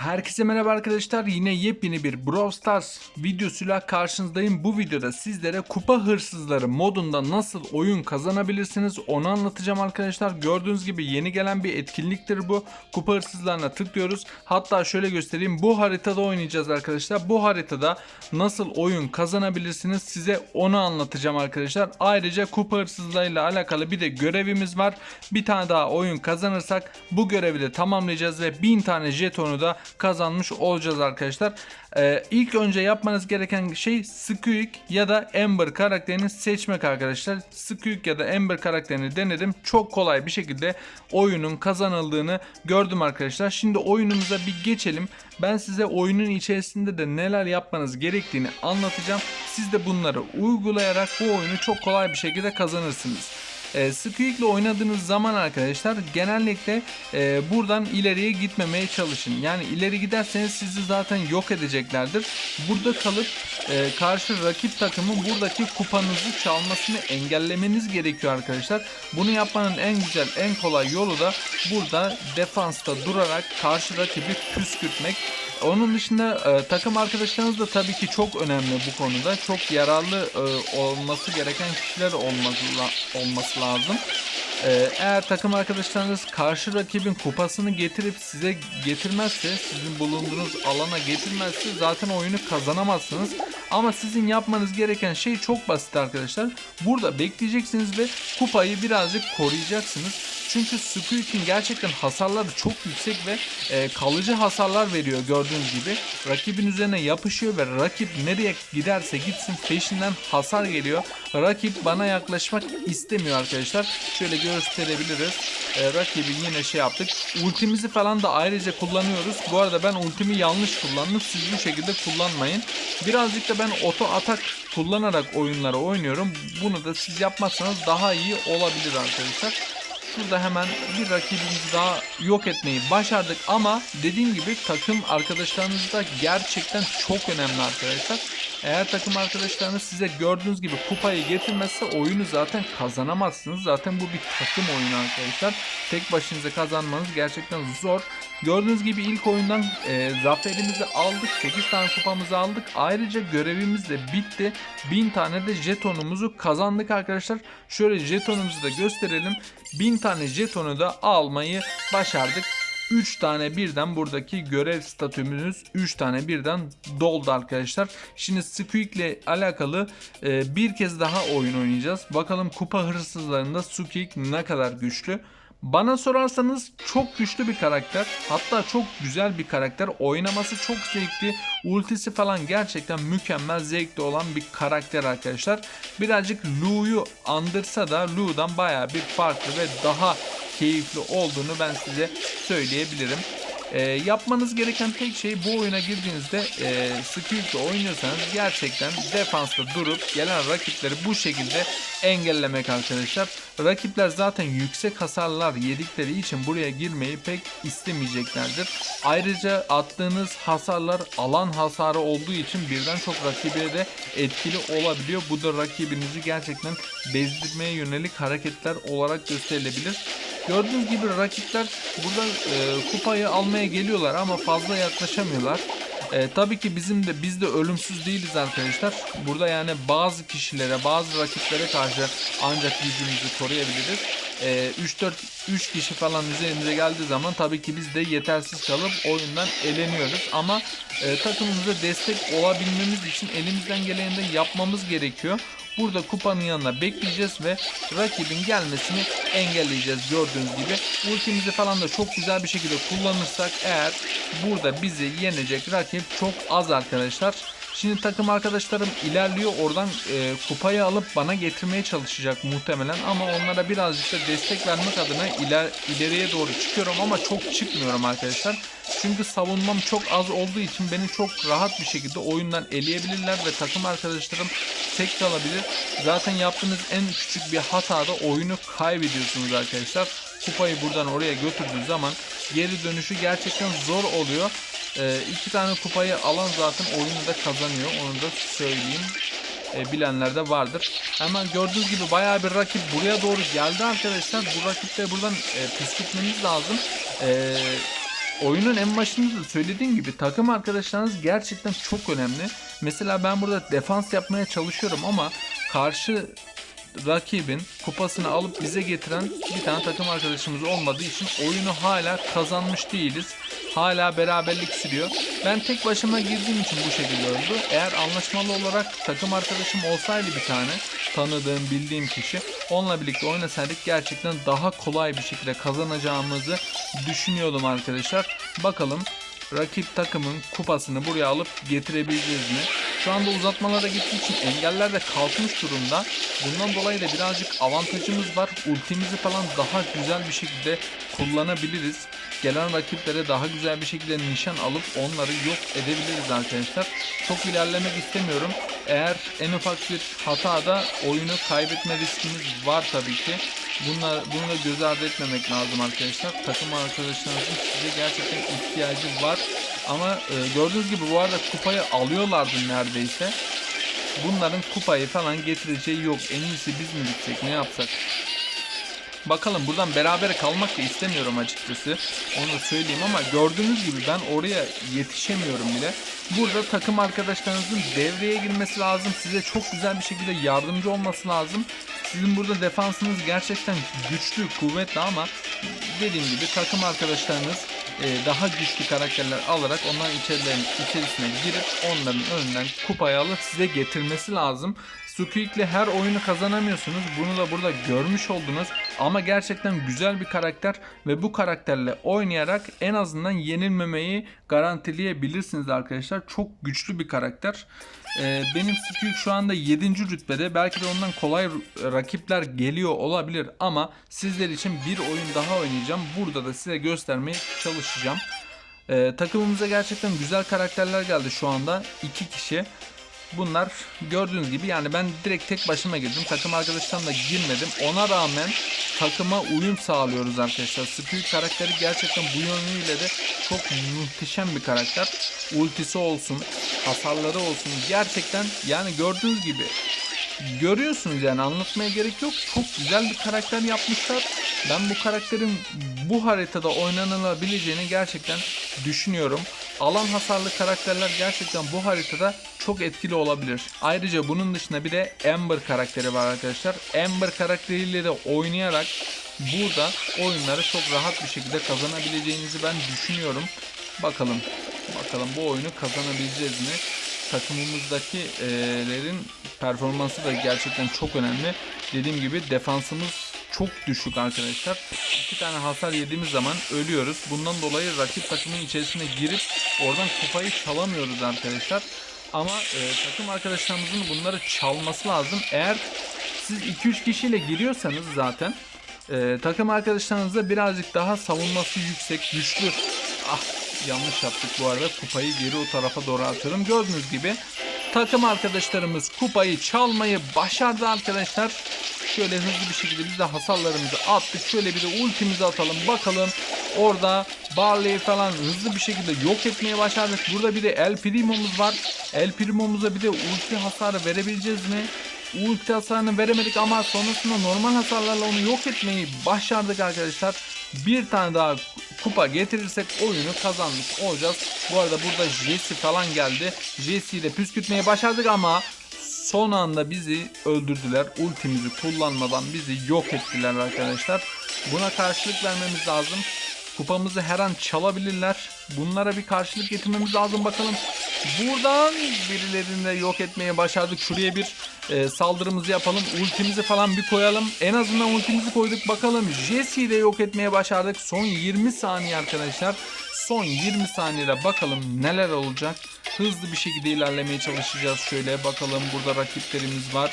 Herkese merhaba arkadaşlar. Yine yepyeni bir Brawl Stars videosuyla karşınızdayım. Bu videoda sizlere kupa hırsızları modunda nasıl oyun kazanabilirsiniz onu anlatacağım arkadaşlar. Gördüğünüz gibi yeni gelen bir etkinliktir bu. Kupa hırsızlarına tıklıyoruz. Hatta şöyle göstereyim. Bu haritada oynayacağız arkadaşlar. Bu haritada nasıl oyun kazanabilirsiniz size onu anlatacağım arkadaşlar. Ayrıca kupa hırsızlarıyla alakalı bir de görevimiz var. Bir tane daha oyun kazanırsak bu görevi de tamamlayacağız ve 1000 tane jetonu da kazanmış olacağız arkadaşlar. Ee, ilk önce yapmanız gereken şey Squeak ya da Ember karakterini seçmek arkadaşlar. Squeak ya da Ember karakterini denedim. Çok kolay bir şekilde oyunun kazanıldığını gördüm arkadaşlar. Şimdi oyunumuza bir geçelim. Ben size oyunun içerisinde de neler yapmanız gerektiğini anlatacağım. Siz de bunları uygulayarak bu oyunu çok kolay bir şekilde kazanırsınız. E, Squeak ile oynadığınız zaman arkadaşlar genellikle e, buradan ileriye gitmemeye çalışın. Yani ileri giderseniz sizi zaten yok edeceklerdir. Burada kalıp e, karşı rakip takımın buradaki kupanızı çalmasını engellemeniz gerekiyor arkadaşlar. Bunu yapmanın en güzel en kolay yolu da burada defansta durarak karşı rakibi püskürtmek. Onun dışında e, takım arkadaşlarınız da tabii ki çok önemli bu konuda. Çok yararlı e, olması gereken kişiler olması, olması lazım. E, eğer takım arkadaşlarınız karşı rakibin kupasını getirip size getirmezse, sizin bulunduğunuz alana getirmezse zaten oyunu kazanamazsınız. Ama sizin yapmanız gereken şey çok basit arkadaşlar. Burada bekleyeceksiniz ve kupayı birazcık koruyacaksınız. Çünkü Squeak'in gerçekten hasarları çok yüksek ve e, kalıcı hasarlar veriyor gördüğünüz gibi. Rakibin üzerine yapışıyor ve rakip nereye giderse gitsin peşinden hasar geliyor. Rakip bana yaklaşmak istemiyor arkadaşlar. Şöyle gösterebiliriz. E, rakibi yine şey yaptık. Ultimizi falan da ayrıca kullanıyoruz. Bu arada ben ultimi yanlış kullandım. Siz bu şekilde kullanmayın. Birazcık da ben oto atak kullanarak oyunları oynuyorum. Bunu da siz yapmazsanız daha iyi olabilir arkadaşlar. Şurada hemen bir rakibimizi daha yok etmeyi başardık ama dediğim gibi takım arkadaşlarınız da gerçekten çok önemli arkadaşlar. Eğer takım arkadaşlarınız size gördüğünüz gibi kupayı getirmezse oyunu zaten kazanamazsınız. Zaten bu bir takım oyunu arkadaşlar. Tek başınıza kazanmanız gerçekten zor. Gördüğünüz gibi ilk oyundan e, zaferimizi aldık. 8 tane kupamızı aldık. Ayrıca görevimiz de bitti. 1000 tane de jetonumuzu kazandık arkadaşlar. Şöyle jetonumuzu da gösterelim. 1000 tane jetonu da almayı başardık. 3 tane birden buradaki görev statümünüz 3 tane birden doldu arkadaşlar. Şimdi Squeak ile alakalı e, bir kez daha oyun oynayacağız. Bakalım kupa hırsızlarında Squeak ne kadar güçlü. Bana sorarsanız çok güçlü bir karakter. Hatta çok güzel bir karakter. Oynaması çok zevkli. Ultisi falan gerçekten mükemmel zevkli olan bir karakter arkadaşlar. Birazcık Lu'yu andırsa da Lu'dan baya bir farklı ve daha keyifli olduğunu ben size söyleyebilirim. Ee, yapmanız gereken tek şey bu oyuna girdiğinizde e, Squeak'le oynuyorsanız gerçekten defansta durup gelen rakipleri bu şekilde engellemek arkadaşlar. Rakipler zaten yüksek hasarlar yedikleri için buraya girmeyi pek istemeyeceklerdir. Ayrıca attığınız hasarlar alan hasarı olduğu için birden çok rakibe de etkili olabiliyor. Bu da rakibinizi gerçekten bezdirmeye yönelik hareketler olarak gösterilebilir. Gördüğünüz gibi rakipler burada e, kupayı almaya geliyorlar ama fazla yaklaşamıyorlar. E, tabii ki bizim de biz de ölümsüz değiliz arkadaşlar. Burada yani bazı kişilere, bazı rakiplere karşı ancak gücümüzü koruyabiliriz. E, 3-4 3 kişi falan üzerimize geldiği zaman tabii ki biz de yetersiz kalıp oyundan eleniyoruz. Ama e, takımımıza destek olabilmemiz için elimizden geleni de yapmamız gerekiyor. Burada kupanın yanına bekleyeceğiz ve rakibin gelmesini engelleyeceğiz gördüğünüz gibi. Ultimizi falan da çok güzel bir şekilde kullanırsak eğer burada bizi yenecek rakip çok az arkadaşlar. Şimdi takım arkadaşlarım ilerliyor oradan e, kupayı alıp bana getirmeye çalışacak muhtemelen ama onlara birazcık da destek vermek adına iler, ileriye doğru çıkıyorum ama çok çıkmıyorum arkadaşlar. Çünkü savunmam çok az olduğu için beni çok rahat bir şekilde oyundan eleyebilirler ve takım arkadaşlarım tek kalabilir. Zaten yaptığınız en küçük bir hatada oyunu kaybediyorsunuz arkadaşlar. Kupayı buradan oraya götürdüğü zaman geri dönüşü gerçekten zor oluyor. Ee, iki tane kupayı alan zaten oyunu da kazanıyor. Onu da söyleyeyim. Ee, bilenler de vardır. Hemen gördüğünüz gibi bayağı bir rakip buraya doğru geldi arkadaşlar. Bu rakipleri buradan e, püskürtmemiz lazım. Ee, oyunun en başında da söylediğim gibi takım arkadaşlarınız gerçekten çok önemli. Mesela ben burada defans yapmaya çalışıyorum ama karşı rakibin kupasını alıp bize getiren bir tane takım arkadaşımız olmadığı için oyunu hala kazanmış değiliz. Hala beraberlik sürüyor. Ben tek başıma girdiğim için bu şekilde oldu. Eğer anlaşmalı olarak takım arkadaşım olsaydı bir tane tanıdığım, bildiğim kişi onunla birlikte oynasaydık gerçekten daha kolay bir şekilde kazanacağımızı düşünüyordum arkadaşlar. Bakalım rakip takımın kupasını buraya alıp getirebileceğiz mi? Şu anda uzatmalara gittiği için engeller de kalkmış durumda. Bundan dolayı da birazcık avantajımız var. Ultimizi falan daha güzel bir şekilde kullanabiliriz. Gelen rakiplere daha güzel bir şekilde nişan alıp onları yok edebiliriz arkadaşlar. Çok ilerlemek istemiyorum. Eğer en ufak bir hatada oyunu kaybetme riskimiz var tabii ki. Bunlar, bunu da göz ardı etmemek lazım arkadaşlar. Takım arkadaşlarınızın size gerçekten ihtiyacı var. Ama e, gördüğünüz gibi bu arada kupayı alıyorlardı neredeyse. Bunların kupayı falan getireceği yok. En iyisi biz mi gitsek ne yapsak? Bakalım buradan beraber kalmak da istemiyorum açıkçası. Onu söyleyeyim ama gördüğünüz gibi ben oraya yetişemiyorum bile. Burada takım arkadaşlarınızın devreye girmesi lazım. Size çok güzel bir şekilde yardımcı olması lazım. Sizin burada defansınız gerçekten güçlü, kuvvetli ama dediğim gibi takım arkadaşlarınız e, daha güçlü karakterler alarak onların içerilerin içerisine girip onların önünden kupayı alıp size getirmesi lazım. Squeak'le her oyunu kazanamıyorsunuz. Bunu da burada görmüş oldunuz. Ama gerçekten güzel bir karakter ve bu karakterle oynayarak en azından yenilmemeyi garantileyebilirsiniz arkadaşlar. Çok güçlü bir karakter. Ee, benim Squeak şu anda 7. rütbede. Belki de ondan kolay rakipler geliyor olabilir ama sizler için bir oyun daha oynayacağım. Burada da size göstermeye çalışacağım. Ee, takımımıza gerçekten güzel karakterler geldi şu anda. 2 kişi. Bunlar gördüğünüz gibi yani ben direkt tek başıma girdim. Takım arkadaşlarımla girmedim. Ona rağmen takıma uyum sağlıyoruz arkadaşlar. Squeak karakteri gerçekten bu yönüyle de çok muhteşem bir karakter. Ultisi olsun, hasarları olsun. Gerçekten yani gördüğünüz gibi görüyorsunuz yani anlatmaya gerek yok. Çok güzel bir karakter yapmışlar. Ben bu karakterin bu haritada oynanılabileceğini gerçekten düşünüyorum. Alan hasarlı karakterler gerçekten bu haritada çok etkili olabilir. Ayrıca bunun dışında bir de Amber karakteri var arkadaşlar. Amber karakteriyle de oynayarak burada oyunları çok rahat bir şekilde kazanabileceğinizi ben düşünüyorum. Bakalım. Bakalım bu oyunu kazanabileceğiz mi? Takımımızdakilerin performansı da gerçekten çok önemli. Dediğim gibi defansımız çok düşük arkadaşlar. İki tane hasar yediğimiz zaman ölüyoruz. Bundan dolayı rakip takımın içerisine girip oradan kupayı çalamıyoruz arkadaşlar. Ama e, takım arkadaşlarımızın bunları çalması lazım. Eğer siz 2-3 kişiyle giriyorsanız zaten e, takım arkadaşlarınızda birazcık daha savunması yüksek, güçlü. Ah yanlış yaptık bu arada. Kupayı geri o tarafa doğru atıyorum. Gördüğünüz gibi takım arkadaşlarımız kupayı çalmayı başardı arkadaşlar. Şöyle hızlı bir şekilde biz de hasarlarımızı attık. Şöyle bir de ultimizi atalım. Bakalım orada Barley'i falan hızlı bir şekilde yok etmeye başardık. Burada bir de El Primo'muz var. El Primo'muza bir de ulti hasarı verebileceğiz mi? Ulti hasarını veremedik ama sonrasında normal hasarlarla onu yok etmeyi başardık arkadaşlar. Bir tane daha kupa getirirsek oyunu kazanmış olacağız. Bu arada burada Jesse falan geldi. Jesse'yi de püskürtmeyi başardık ama son anda bizi öldürdüler. Ultimizi kullanmadan bizi yok ettiler arkadaşlar. Buna karşılık vermemiz lazım. Kupamızı her an çalabilirler. Bunlara bir karşılık getirmemiz lazım bakalım. Buradan birilerini de yok etmeye başardık. Şuraya bir e, saldırımızı yapalım. Ultimizi falan bir koyalım. En azından ultimizi koyduk. Bakalım Jesse'yi de yok etmeye başardık. Son 20 saniye arkadaşlar. Son 20 saniyede bakalım neler olacak. Hızlı bir şekilde ilerlemeye çalışacağız. Şöyle bakalım burada rakiplerimiz var.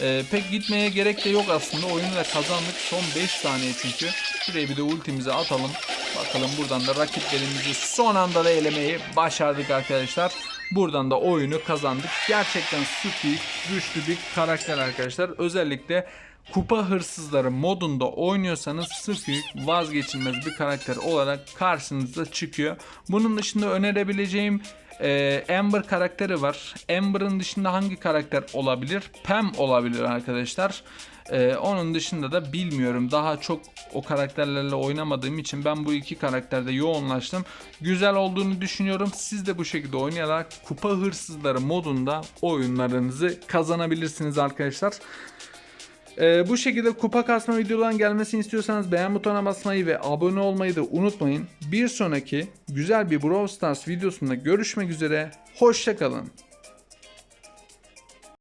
Ee, pek gitmeye gerek de yok aslında. Oyunu da kazandık. Son 5 saniye çünkü. Şuraya bir de ultimizi atalım. Bakalım buradan da rakiplerimizi son anda da elemeyi başardık arkadaşlar. Buradan da oyunu kazandık. Gerçekten Squeak güçlü bir karakter arkadaşlar. Özellikle kupa hırsızları modunda oynuyorsanız Squeak vazgeçilmez bir karakter olarak karşınıza çıkıyor. Bunun dışında önerebileceğim Ee, Amber karakteri var. Amber'ın dışında hangi karakter olabilir? Pam olabilir arkadaşlar. Ee, onun dışında da bilmiyorum. Daha çok o karakterlerle oynamadığım için ben bu iki karakterde yoğunlaştım. Güzel olduğunu düşünüyorum. Siz de bu şekilde oynayarak kupa hırsızları modunda oyunlarınızı kazanabilirsiniz arkadaşlar. Ee, bu şekilde kupa kasma videoların gelmesini istiyorsanız beğen butonuna basmayı ve abone olmayı da unutmayın. Bir sonraki güzel bir Brawl Stars videosunda görüşmek üzere. Hoşçakalın.